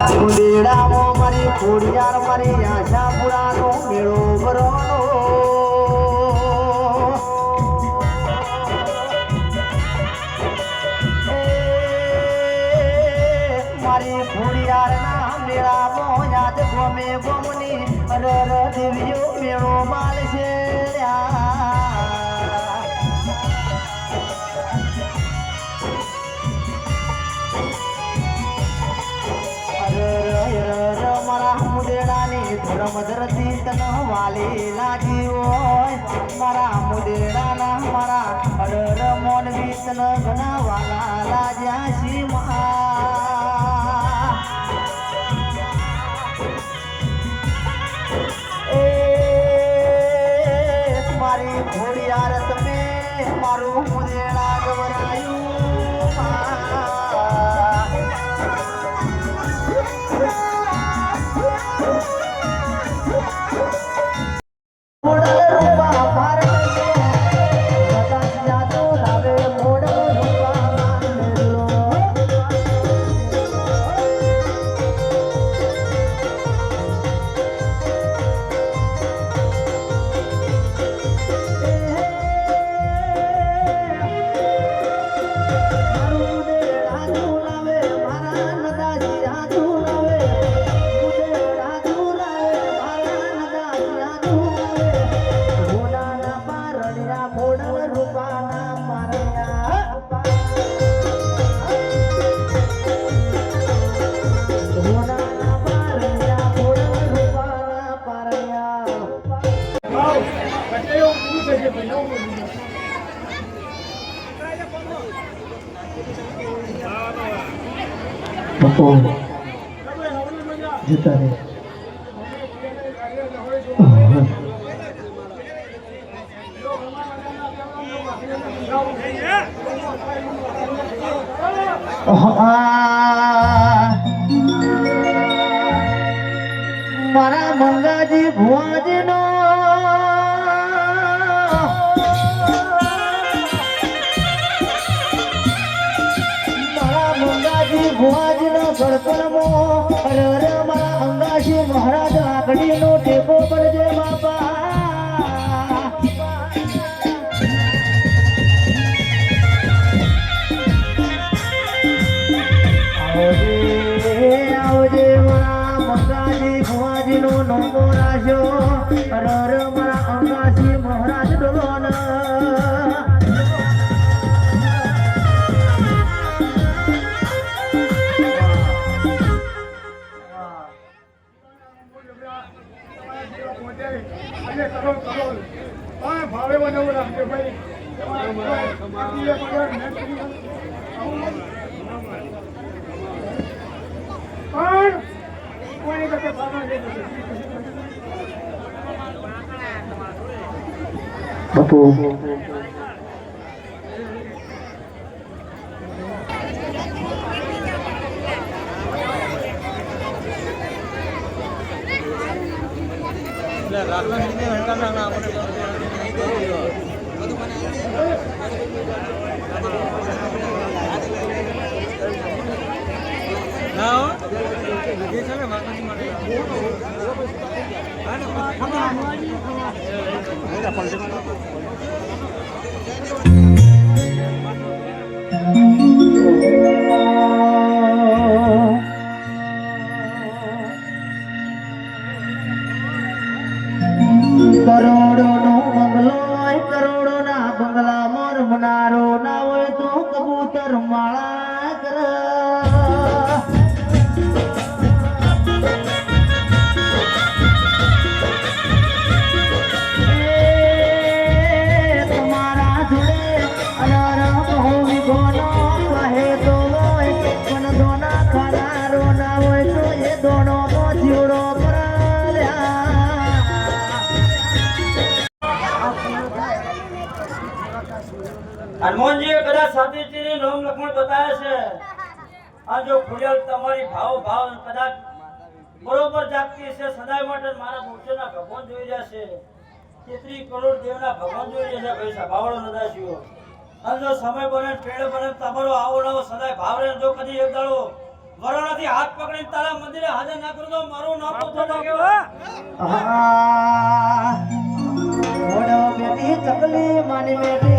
ઉંદેડામાં મારી ખોડિયાર મારી આશાપુરાનો મેળો ભરવાનો. એ મારી મેળામાં યાદ ગમે ગમની અર દેવીઓ મેળો માલ છે મુદેડાની ધર્મ ધરતી તન વાલી લાગી હોય મારા મુદેડાના મારા અડર મોન તન ઘણા વાલા લાગ્યા સીમા મારી ઘોડિયાર તમે મારું મુદેડા ગવરાયું પપ્પો જતા રહે. મારા મંગાજી ભુવાજીનો ಮಾಡಿ ನೋಟಿ ભાવે બનાવું રાખજો ભાઈ. પણ કોઈ કશે ભાગા નહીં. પપ્પો કરોડો હનુમાનજીએ કદાચ સાતીજીની નોમ લખમણ બતાવે છે. આ જો ખુડિયલ તમારી ભાવ ભાવ કદાચ બરોબર જાગતી છે સદાય માટે મારા મોક્ષના ભગવાન જોઈ રહ્યા છે. તેત્રી કરોડ દેવના ભગવાન જોઈ રહ્યા ભાઈ સભાવડો નદાશીઓ અને જો સમય બને પેડ બને, તમારો આવો નવો સદાય ભાવ રહે જો કદી એક દાડો વરોણાથી હાથ પકડીને તારા મંદિરે હાજર ના કરું તો મારું નામ તો થતું કેવું? મોડો બેટી ચકલી માની બેટી